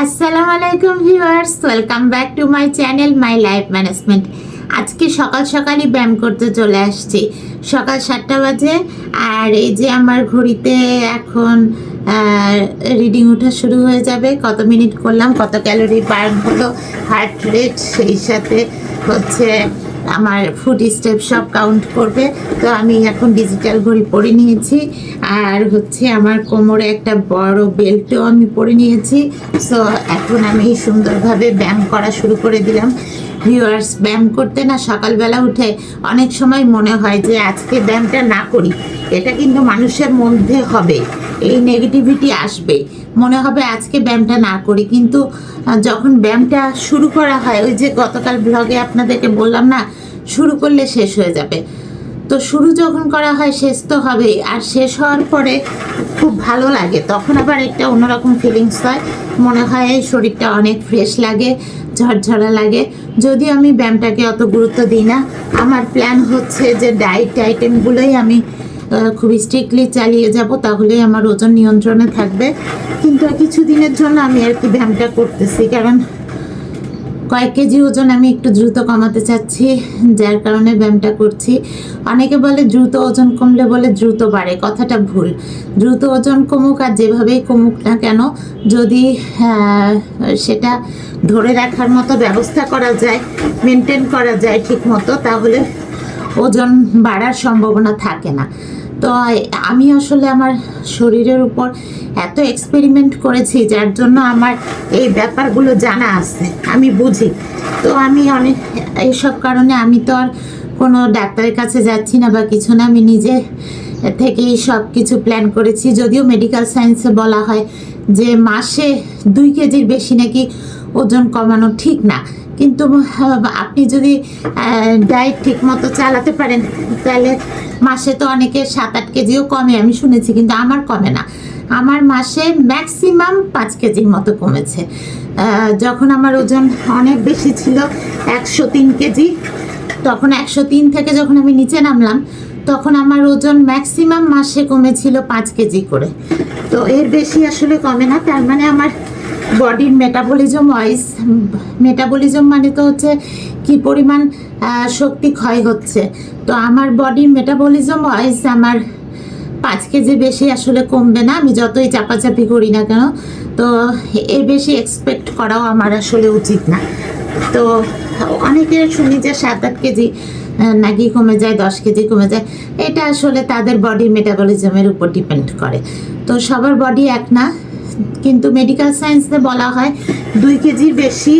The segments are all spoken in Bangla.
আসসালামু আলাইকুম viewers, welcome back to my channel, my life management. আজকে সকাল সকালই ব্যায়াম করতে চলে আসছি। সকাল সাতটা বাজে, আর এই যে আমার ঘড়িতে এখন রিডিং ওঠা শুরু হয়ে যাবে। কত মিনিট করলাম, কত ক্যালোরি বার্ন হলো হার্ট রেট সেই সাথে হচ্ছে আমার ফুড স্টেপ সব কাউন্ট করবে। তো আমি এখন ডিজিটাল ঘড়ি পরে নিয়েছি। আর হচ্ছে আমার কোমরে একটা বড় বেল্টও আমি পরে নিয়েছি। সো এখন আমি সুন্দরভাবে ব্যায়াম করা শুরু করে দিলাম। ভিউয়ার্স ব্যায়াম করতে না সকালবেলা উঠে অনেক সময় মনে হয় যে আজকে ব্যায়ামটা না করি। এটা কিন্তু মানুষের মধ্যে হবে। এই নেগেটিভিটি আসবে। মনে হবে আজকে ব্যায়ামটা না করি। কিন্তু যখন ব্যায়ামটা শুরু করা হয়, ওই যে গতকাল ব্লগে আপনাদেরকে বললাম না, শুরু করলে শেষ হয়ে যাবে। তো শুরু যখন করা হয়, শেষ তো হবেই। আর শেষ হওয়ার পরে খুব ভালো লাগে। তখন আবার একটা অন্যরকম ফিলিংস হয়। মনে হয় শরীরটা অনেক ফ্রেশ লাগে, ঝরঝরা লাগে। যদিও আমি ব্যায়ামটাকে অত গুরুত্ব দিই না। আমার প্ল্যান হচ্ছে যে ডায়েট আইটেমগুলোই আমি আহ, খুব স্ট্রিক্টলি চালিয়ে যাব তাহলেই আমার ওজন নিয়ন্ত্রণে থাকবে। কিন্তু কিছু দিনের জন্য আমি আর কি ব্যায়ামটা করতেছি কারণ কয়েক কেজি ওজন আমি একটু দ্রুত কমাতে চাচ্ছি যার কারণে ব্যায়ামটা করছি। অনেকে বলে দ্রুত ওজন কমলে বলে দ্রুত বাড়ে কথাটা ভুল। দ্রুত ওজন কমুক আর যেভাবেই কমুক না কেন যদি সেটা ধরে রাখার মতো ব্যবস্থা করা যায় মেনটেন করা যায় ঠিক মতো তাহলে ওজন বাড়ার সম্ভাবনা থাকে না। তো আমি আসলে আমার শরীরের উপর এত এক্সপেরিমেন্ট করেছি, যার জন্য আমার এই ব্যাপারগুলো জানা আছে, আমি বুঝি। তো আমি অনেক এইসব কারণে আমি তো আর কোনো ডাক্তারের কাছে যাচ্ছি না বা কিছু না, আমি নিজে থেকেই সব কিছু প্ল্যান করেছি। যদিও মেডিকেল সায়েন্সে বলা হয় যে মাসে দুই কেজির বেশি নাকি ওজন কমানো ঠিক না। কিন্তু আপনি যদি ডায়েট ঠিক মতো চালাতে পারেন, তাহলে মাসে তো অনেকে সাত আট কেজিও কমে, আমি শুনেছি, কিন্তু আমার কমে না। আমার মাসে ম্যাক্সিমাম পাঁচ কেজির মতো কমেছে। যখন আমার ওজন অনেক বেশি ছিল, একশো তিন কেজি, তখন একশো তিন থেকে যখন আমি নিচে নামলাম, তখন আমার ওজন ম্যাক্সিমাম মাসে কমেছিল পাঁচ কেজি করে। তো এর বেশি আসলে কমে না, তার মানে আমার বডির মেটাবলিজম ওয়াইজ মেটাবলিজম মানে তো হচ্ছে কি পরিমাণ শক্তি ক্ষয় হচ্ছে। তো আমার বডির মেটাবলিজম ওয়াইজ আমার পাঁচ কেজি বেশি আসলে কমবে না, আমি যতই চাপাচাপি করি না কেন, তো এর বেশি এক্সপেক্ট করাও আমার আসলে উচিত না। তো অনেকে শুনি যে সাত আট কেজি নাকি কমে যায়, দশ কেজি কমে যায়, এটা আসলে তাদের বডি মেটাবলিজমের উপর ডিপেন্ড করে। তো সবার বডি এক না কিন্তু মেডিকেল সায়েন্সে বলা হয় দুই কেজির বেশি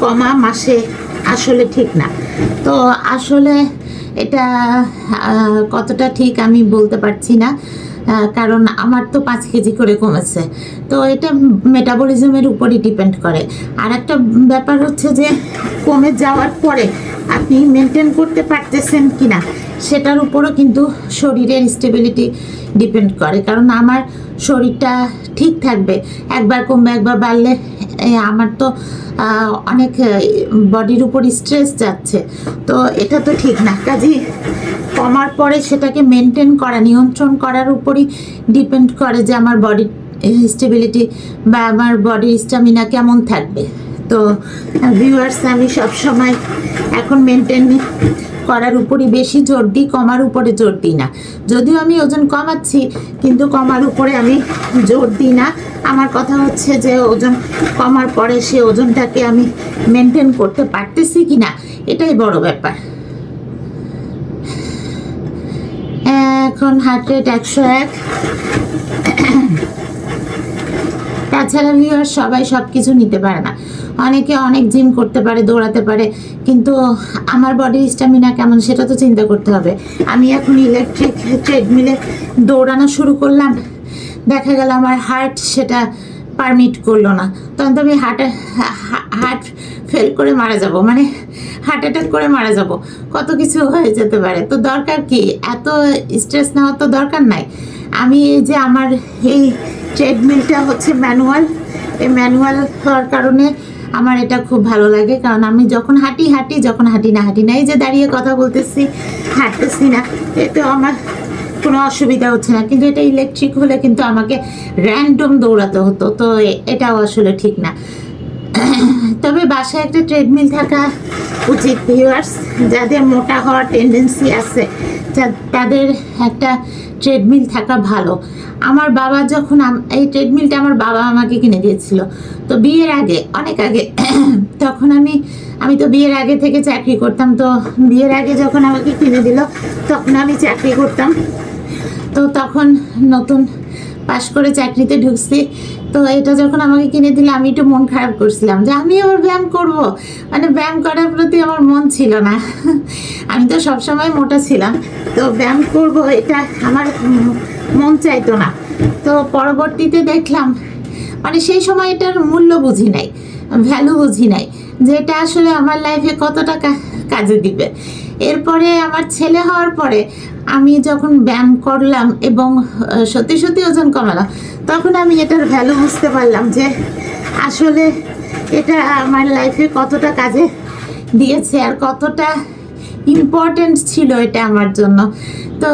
কমা মাসে আসলে ঠিক না। তো আসলে এটা কতটা ঠিক আমি বলতে পারছি না কারণ আমার তো পাঁচ কেজি করে কমেছে। তো এটা মেটাবলিজমের উপরই ডিপেন্ড করে। আর একটা ব্যাপার হচ্ছে যে, কমে যাওয়ার পরে আপনি মেনটেন করতে পারতেছেন কি না সেটার উপরও কিন্তু শরীরের স্টেবিলিটি ডিপেন্ড করে, কারণ আমার শরীরটা ঠিক থাকবে। একবার কমবে, একবার বাড়লে আমার তো অনেক বডির উপর স্ট্রেস যাচ্ছে। তো এটা তো ঠিক না কাজেই কমার পরে সেটাকে মেনটেন করা, নিয়ন্ত্রণ করার উপরই ডিপেন্ড করে যে আমার বডির স্টেবিলিটি বা আমার বডির স্ট্যামিনা কেমন থাকবে। তো ভিউয়ার্স আমি সবসময় এখন মেনটেন করার উপরই বেশি জোর দিই, কমার উপরে জোর দিই না। যদিও আমি ওজন কমাচ্ছি, কিন্তু কমার উপরে আমি জোর দিই না। আমার কথা হচ্ছে যে ওজন কমার পরে সে ওজনটাকে আমি মেনটেন করতে পারতেছি কি না এটাই বড় ব্যাপার। এখন হার্ট রেট একশো এক। তাছাড়া ভিউয়ার সবাই সব কিছু নিতে পারে না। অনেকে অনেক জিম করতে পারে, দৌড়াতে পারে, কিন্তু আমার বডির স্ট্যামিনা কেমন সেটা তো চিন্তা করতে হবে। আমি এখন ইলেকট্রিক ট্রেডমিলে দৌড়ানো শুরু করলাম, দেখা গেল আমার হার্ট সেটা পারমিট করল না। তখন তো আমি হার্টে হার্ট ফেল করে মারা যাব মানে হার্ট অ্যাটাক করে মারা যাব, কত কিছু হয়ে যেতে পারে। তো দরকার কি? এত স্ট্রেস নেওয়ার তো দরকার নাই। আমি এই যে আমার এই ট্রেডমিলটা হচ্ছে ম্যানুয়াল। এই ম্যানুয়াল হওয়ার কারণে আমার এটা খুব ভালো লাগে, কারণ আমি যখন হাঁটি হাঁটি, যখন হাঁটি না হাঁটি না, এই যে দাঁড়িয়ে কথা বলতেছি, হাঁটতেছি না, এতে আমার কোনো অসুবিধা হচ্ছে না। কিন্তু এটা ইলেকট্রিক হলে কিন্তু আমাকে র্যান্ডম দৌড়াতে হতো, তো এটাও আসলে ঠিক না। তবে বাসায় একটা ট্রেডমিল থাকা উচিত ভিউয়ার্স যাদের মোটা হওয়ার টেন্ডেন্সি আছে তাদের একটা ট্রেডমিল থাকা ভালো। আমার বাবা যখন এই ট্রেডমিলটা আমার বাবা আমাকে কিনে দিয়েছিল। তো বিয়ের আগে, অনেক আগে, তখন আমি আমি তো বিয়ের আগে থেকে চাকরি করতাম, তো বিয়ের আগে যখন আমাকে কিনে দিল, তখন আমি চাকরি করতাম। তো তখন নতুন পাশ করে চাকরিতে ঢুকছি। তো এটা যখন আমাকে কিনে দিলে আমি একটু মন খারাপ করছিলাম যে আমি আবার ব্যায়াম করব। মানে ব্যায়াম করার প্রতি আমার মন ছিল না। আমি তো সবসময় মোটা ছিলাম। তো ব্যায়াম করব এটা আমার মন চাইতো না। তো পরবর্তীতে দেখলাম মানে সেই সময় এটার মূল্য বুঝি নাই ভ্যালু বুঝি নাই যে এটা আসলে আমার লাইফে কতটা কাজে দিবে। এরপরে আমার ছেলে হওয়ার পরে আমি যখন ব্যায়াম করলাম এবং সত্যি সত্যি ওজন কমালাম, তখন আমি এটার ভ্যালু বুঝতে পারলাম যে আসলে এটা আমার লাইফে কতটা কাজে দিয়েছে আর কতটা ইম্পর্টেন্ট ছিল এটা আমার জন্য। তো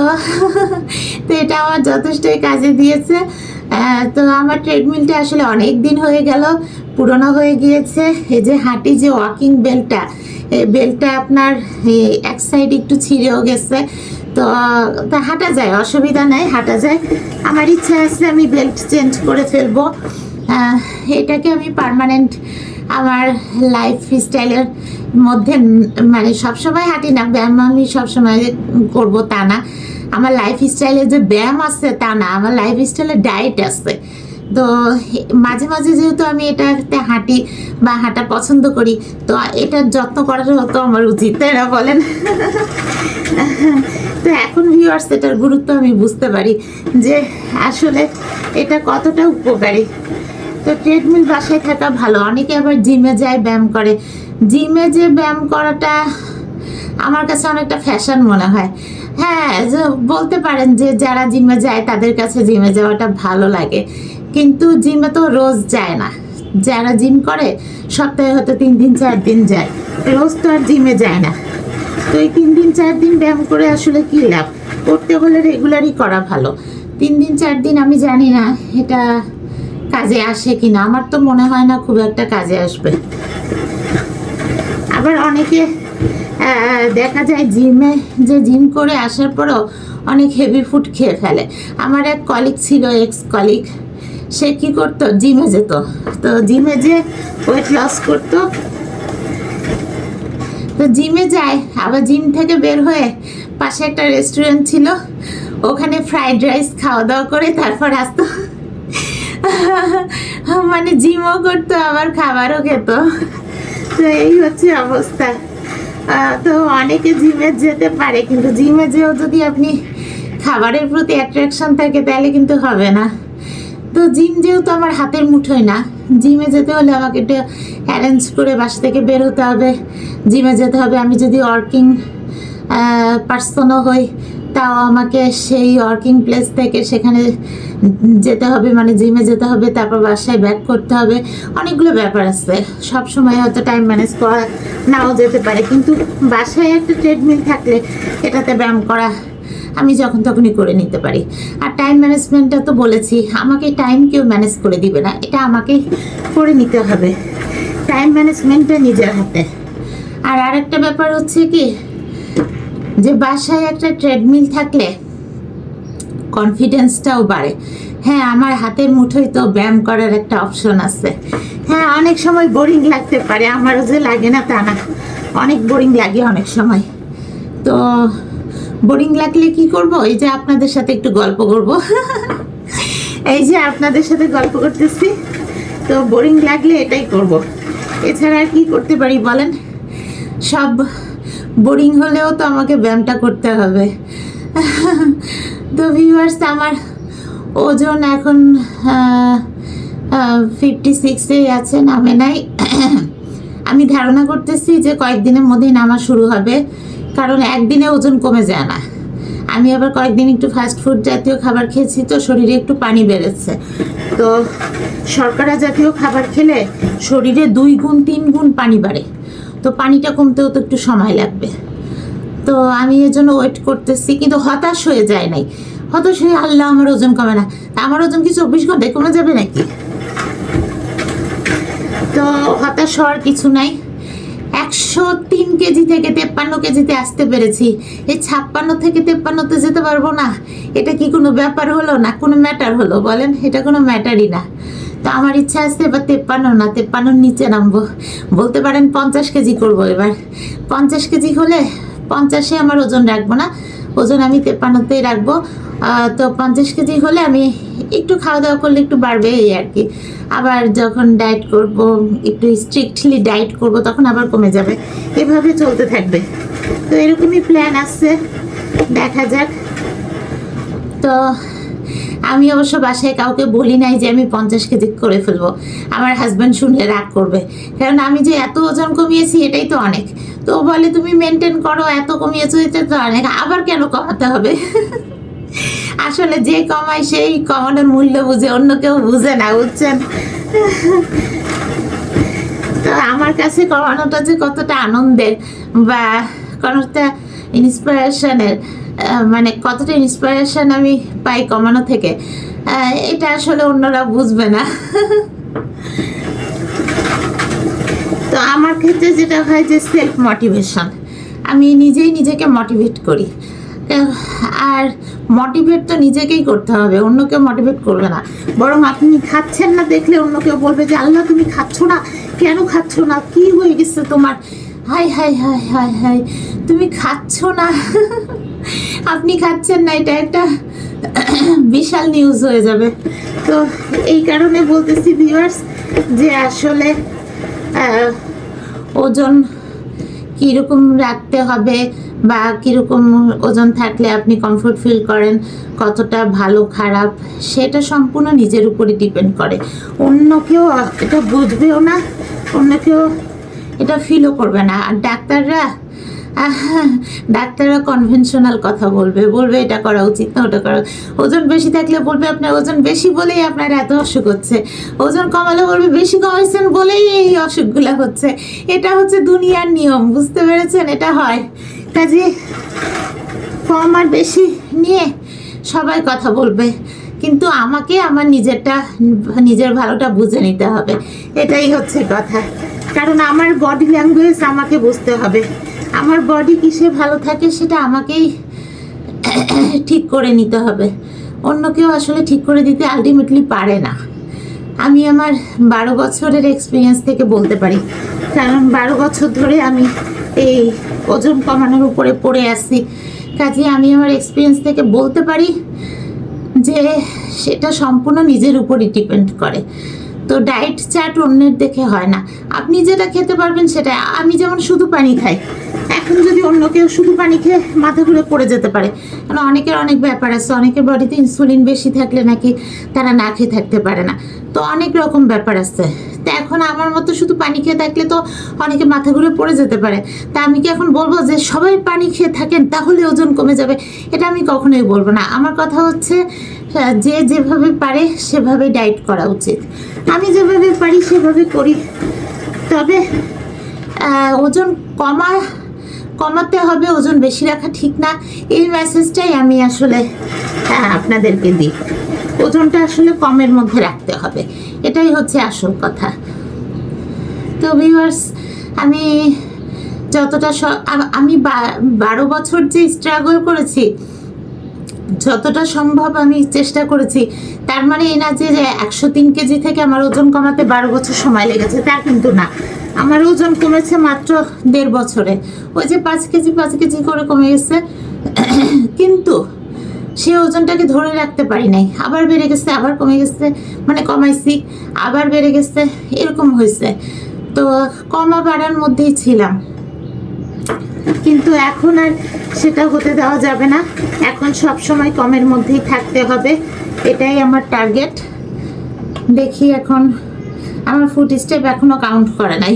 তো এটা আমার যথেষ্টই কাজে দিয়েছে। তো আমার ট্রেডমিলটা আসলে অনেক দিন হয়ে গেল, পুরনো হয়ে গিয়েছে। এই যে হাঁটি যে ওয়াকিং বেল্টটা এই বেল্টটা আপনার এক সাইড একটু ছিঁড়েও গেছে। তো, তা হাঁটা যায়, অসুবিধা নাই, হাঁটা যায়। আমার ইচ্ছা আছে আমি বেল্ট চেঞ্জ করে ফেলব। এটাকে আমি পার্মানেন্ট আমার লাইফ স্টাইলের মধ্যে মানে সবসময় হাঁটি না, ব্যায়াম আমি সবসময় করব তা না। আমার লাইফ স্টাইলে যে ব্যায়াম আছে তা না, আমার লাইফ স্টাইলে ডায়েট আছে। তো মাঝে মাঝে যেহেতু আমি এটাতে হাঁটি বা হাঁটা পছন্দ করি, তো এটার যত্ন করার হতো আমার উচিত, তাই না বলেন? তো এখন ভিউয়ার্স এটার গুরুত্ব আমি বুঝতে পারি যে আসলে এটা কতটা উপকারী। তো ট্রেডমিল বাসায় থাকা ভালো, অনেকে আবার জিমে যায় ব্যায়াম করে। জিমে যে ব্যায়াম করাটা আমার কাছে অনেকটা ফ্যাশন মনে হয়। হ্যাঁ বলতে পারেন যে যারা জিমে যায় তাদের কাছে জিমে যাওয়াটা ভালো লাগে। কিন্তু জিমে তো রোজ যায় না। যারা জিম করে, সপ্তাহে হয়তো তিন দিন, চার দিন যায়। রোজ তো আর জিমে যায় না। তো এই তিন দিন, চার দিন ব্যায়াম করে আসলে কি লাভ? করতে হলে রেগুলারই করা ভালো। তিন দিন, চার দিন আমি জানি না এটা কাজে আসে কি না আমার তো মনে হয় না খুব একটা কাজে আসবে। আবার অনেকে দেখা যায় জিমে, যে জিম করে আসার পরও অনেক হেভি ফুড খেয়ে ফেলে। আমার এক কলিগ ছিল এক্স কলিগ সে কি করতো? জিমে যেত। তো জিমে যে ওয়েট লস করতো। তো জিমে যায়, আবার জিম থেকে বের হয়ে পাশে একটা রেস্টুরেন্ট ছিল। ওখানে ফ্রাইড রাইস খাওয়া দাওয়া করে তারপর আসতো। মানে জিমও করতো, আবার খাবারও খেত। তো এই হচ্ছে অবস্থা। তো অনেকে জিমে যেতে পারে, কিন্তু জিমে যেও যদি আপনি খাবারের প্রতি অ্যাট্রাকশন থাকে, তাহলে কিন্তু হবে না। তো জিম যেহেতু আমার হাতের মুঠোয় না, জিমে যেতে হলে আমাকে একটু অ্যারেঞ্জ করে বাস থেকে বের হতে হবে। জিমে যেতে হবে, আমি যদি ওয়ার্কিং পার্সনও হই তাও আমাকে সেই ওয়ার্কিং প্লেস থেকে সেখানে যেতে হবে মানে জিমে যেতে হবে, তারপর বাসায় ব্যাক করতে হবে। অনেকগুলো ব্যাপার আছে। সব সময় হয়তো টাইম ম্যানেজ করা নাও যেতে পারে। কিন্তু বাসায় একটা ট্রেডমিল থাকলে এটাতে ব্যায়াম করা আমি যখন তখনই করে নিতে পারি। আর টাইম ম্যানেজমেন্টটা তো বলেছি, আমাকে টাইম কেউ ম্যানেজ করে দিবে না। এটা আমাকেই করে নিতে হবে। টাইম ম্যানেজমেন্টটা নিজের হাতে। আর আরেকটা ব্যাপার হচ্ছে কি যে বাসায় একটা ট্রেডমিল থাকলে কনফিডেন্সটাও বাড়ে। হ্যাঁ আমার হাতের মুঠোয় তো ব্যায়াম করার একটা অপশন আছে। হ্যাঁ অনেক সময় বোরিং লাগতে পারে, আমারও যে লাগে না তা না। অনেক বোরিং লাগে অনেক সময়। তো বোরিং লাগলে কি করব? এই যে আপনাদের সাথে একটু গল্প করব। এই যে আপনাদের সাথে গল্প করতেছি। তো বোরিং লাগলে এটাই করব। এছাড়া আর কি করতে পারি বলেন? সব বোরিং হলেও তো আমাকে ব্যায়ামটা করতে হবে। তো ভিউয়ার্স আমার ওজন এখন ফিফটি সিক্সেই আছে, নামে নাই। আমি ধারণা করতেছি যে কয়েকদিনের মধ্যেই নামা শুরু হবে, কারণ একদিনে ওজন কমে যায় না। আমি আবার কয়েকদিন একটু ফাস্ট ফুড জাতীয় খাবার খেয়েছি, তো শরীরে একটু পানি বেড়েছে। তো শর্করা জাতীয় খাবার খেলে শরীরে দুই গুণ, তিন গুণ পানি বাড়ে। তো পানিটা কমতেও তো একটু সময় লাগবে। তো আমি এর জন্য ওয়েট করতেছি, কিন্তু হতাশ হয়ে যায় নাই। হতাশ হয়ে আল্লাহ আমার ওজন কমে না। তা আমার ওজন কি চব্বিশ ঘন্টায় কমে যাবে নাকি? তো হতাশ হওয়ার কিছু নাই। একশো তিন কেজি থেকে তেপ্পান্ন কেজিতে আসতে পেরেছি। এই ছাপ্পান্ন থেকে তেপ্পান্নতে যেতে পারব না। এটা কি কোনো ব্যাপার হলো না কোনো ম্যাটার হলো বলেন? এটা কোনো ম্যাটারই না। তো আমার ইচ্ছা আছে এবার তেপ্পান্ন না, তেপ্পান্নর নিচে নামবো। বলতে পারেন পঞ্চাশ কেজি করব এবার। পঞ্চাশ কেজি হলে পঞ্চাশে আমার ওজন রাখব না। ওজন আমি তেপ্পান্নতেই রাখব। তো পঞ্চাশ কেজি হলে আমি একটু খাওয়া দাওয়া করলে একটু বাড়বে এই আর কি। আবার যখন ডায়েট করব, একটু স্ট্রিক্টলি ডায়েট করব, তখন আবার কমে যাবে। এভাবে চলতে থাকবে। তো এরকমই প্ল্যান আসছে দেখা যাক। তো আমি অবশ্য বাসায় কাউকে বলি নাই যে আমি পঞ্চাশ কেজি করে ফেলব। আমার হাজব্যান্ড শুনলে রাগ করবে। কারণ আমি যে এত ওজন কমিয়েছি, এটাই তো অনেক। তো বলে, তুমি মেনটেন করো, এত কমিয়েছো, এটা তো অনেক। আবার কেন কমাতে হবে? আসলে যে কমায়, সেই কমানোর মূল্য বুঝে অন্য কেউ বুঝে না, বুঝছেন? তো আমার কাছে কমানোটা যে কতটা আনন্দের বা কতটা ইন্সপিরেশনের মানে কতটা ইন্সপিরেশন আমি পাই কমানো থেকে এটা আসলে অন্যরা বুঝবে না। তো আমার ক্ষেত্রে যেটা হয় যে সেলফ মোটিভেশন আমি নিজেই নিজেকে মোটিভেট করি। আর মোটিভেট তো নিজেকেই করতে হবে অন্য কেউ মোটিভেট করবে না। বরং আপনি খাচ্ছেন না দেখলে অন্য কেউ বলবে যে, আল্লাহ, তুমি খাচ্ছ না? কেন খাচ্ছ না? কি হয়ে গেছে তোমার? হাই হাই হাই হাই হাই তুমি খাচ্ছ না? আপনি খাচ্ছেন না, এটা একটা বিশাল নিউজ হয়ে যাবে। তো এই কারণে বলতেছি ভিউয়ার্স যে আসলে ওজন কীরকম রাখতে হবে বা কীরকম ওজন থাকলে আপনি কমফোর্ট ফিল করেন, কতটা ভালো, খারাপ, সেটা সম্পূর্ণ নিজের উপরে ডিপেন্ড করে। অন্য কেউ এটা বুঝবেও না, অন্য কেউ এটা ফিলও করবে না। আর ডাক্তাররা ডাক্তাররা কনভেনশনাল কথা বলবে বলবে এটা করা উচিত না, ওটা করা ওজন বেশি থাকলে বলবে আপনার ওজন বেশি বলেই আপনার এত অসুখ হচ্ছে। ওজন কমালে বলবে বেশি কমাইছেন বলেই এই অসুখগুলো হচ্ছে। এটা হচ্ছে দুনিয়ার নিয়ম, বুঝতে পেরেছেন? এটা হয়। কাজে কম আর বেশি নিয়ে সবাই কথা বলবে। কিন্তু আমাকে আমার নিজেরটা, নিজের ভালোটা বুঝে নিতে হবে। এটাই হচ্ছে কথা। কারণ আমার বডি ল্যাঙ্গুয়েজ আমাকে বুঝতে হবে। আমার বডি কিসে ভালো থাকে সেটা আমাকেই ঠিক করে নিতে হবে। অন্য কেউ আসলে ঠিক করে দিতে আলটিমেটলি পারে না। আমি আমার বারো বছরের এক্সপিরিয়েন্স থেকে বলতে পারি। কারণ বারো বছর ধরে আমি এই ওজন কমানোর উপরে পড়ে আসছি কাজে আমি আমার এক্সপিরিয়েন্স থেকে বলতে পারি যে সেটা সম্পূর্ণ নিজের উপরই ডিপেন্ড করে। তো ডায়েট চার্ট অন্যের দেখে হয় না। আপনি যেটা খেতে পারবেন সেটা আমি যেমন শুধু পানি খাই, এখন যদি অন্য কেউ শুধু পানি খেয়ে মাথা ঘুরে পড়ে যেতে পারে। কারণ অনেকের অনেক ব্যাপার আছে, অনেকের বডিতে ইনসুলিন বেশি থাকলে নাকি তারা না খেয়ে থাকতে পারে না। তো অনেক রকম ব্যাপার আছে। তো এখন আমার মতো শুধু পানি খেয়ে থাকলে তো অনেকে মাথা ঘুরে পড়ে যেতে পারে। তা আমি কি এখন বলব যে সবাই পানি খেয়ে থাকেন, তাহলে ওজন কমে যাবে? এটা আমি কখনোই বলব না। আমার কথা হচ্ছে যে যেভাবে পারে সেভাবে ডায়েট করা উচিত। আমি যেভাবে পারি সেভাবে করি। তবে ওজন কমা, কমাতে হবে, ওজন বেশি রাখা ঠিক না। এই মেসেজটাই আমি আসলে আপনাদেরকে দিই। ওজনটা আসলে কমের মধ্যে রাখতে হবে। এটাই হচ্ছে আসল কথা। তো ভিউয়ার্স আমি যতটা আমি বারো বছর যে স্ট্রাগল করেছি, যতটা সম্ভব আমি চেষ্টা করেছি, তার মানে এই না যে একশো তিন কেজি থেকে আমার ওজন কমাতে বারো বছর সময় লেগেছে, তা কিন্তু না। আমার ওজন কমেছে মাত্র দেড় বছরে। ওই যে পাঁচ কেজি পাঁচ কেজি করে কমে গেছে। কিন্তু সে ওজনটাকে ধরে রাখতে পারি নাই। আবার বেড়ে গেছে, আবার কমে গেছে মানে কমাইছি, আবার বেড়ে গেছে, এরকম হয়েছে। তো কমা বাড়ার মধ্যেই ছিলাম। কিন্তু এখন আর সেটা হতে দেওয়া যাবে না। এখন সব সময় কমের মধ্যেই থাকতে হবে। এটাই আমার টার্গেট দেখি এখন আমার ফুড স্টেপ এখনও কাউন্ট করে নাই।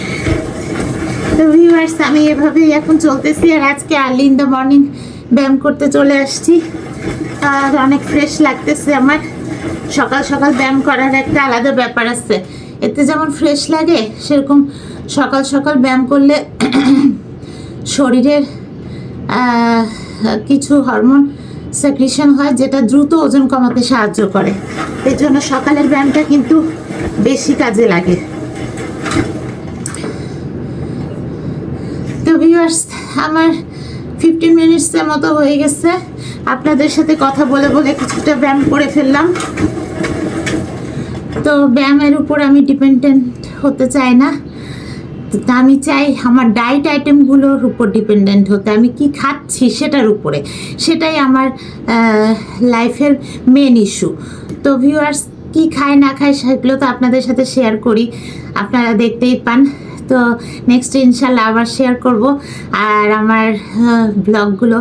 তো ভিউয়ার্স আমি এভাবেই এখন চলতেছি। আর আজকে আর্লি ইন দ্য মর্নিং ব্যায়াম করতে চলে আসছি। আর অনেক ফ্রেশ লাগতেছে আমার। সকাল সকাল ব্যায়াম করার একটা আলাদা ব্যাপার আছে। এতে যেমন ফ্রেশ লাগে, সেরকম সকাল সকাল ব্যায়াম করলে শরীরের কিছু হরমোন সেক্রেশন হয় যেটা দ্রুত ওজন কমাতে সাহায্য করে। এর জন্য সকালের ব্যায়ামটা কিন্তু বেশি কাজে লাগে। তো ভিউয়ার্স আমার ফিফটিন মিনিটসের মতো হয়ে গেছে। আপনাদের সাথে কথা বলে বলে কিছুটা ব্যায়াম করে ফেললাম। তো ব্যায়ামের উপর আমি ডিপেন্ডেন্ট হতে চাই না। আমি চাই আমার ডায়েট আইটেমগুলোর উপর ডিপেন্ডেন্ট হতে। আমি কি খাচ্ছি সেটার উপরে। সেটাই আমার লাইফের মেন ইস্যু তো ভিউয়ার্স কি খায় না খায় সেগুলো তো আপনাদের সাথে শেয়ার করি। আপনারা দেখতেই পান। তো নেক্সট ইনশাল্লাহ আবার শেয়ার করব। আর আমার ব্লগগুলো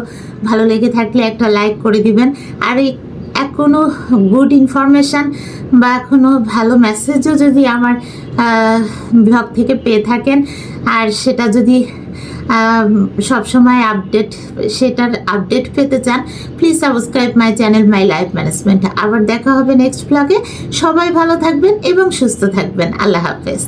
ভালো লেগে থাকলে একটা লাইক করে দিবেন। আর এই কোনো গুড ইনফরমেশান বা কোনো ভালো মেসেজও যদি আমার ব্লগ থেকে পেয়ে থাকেন, আর সেটা যদি সব সময় আপডেট সেটার আপডেট পেতে চান please subscribe my channel my life management আবার দেখা হবে নেক্সট ব্লগে সবাই ভালো থাকবেন এবং সুস্থ থাকবেন। আল্লাহ হাফেজ।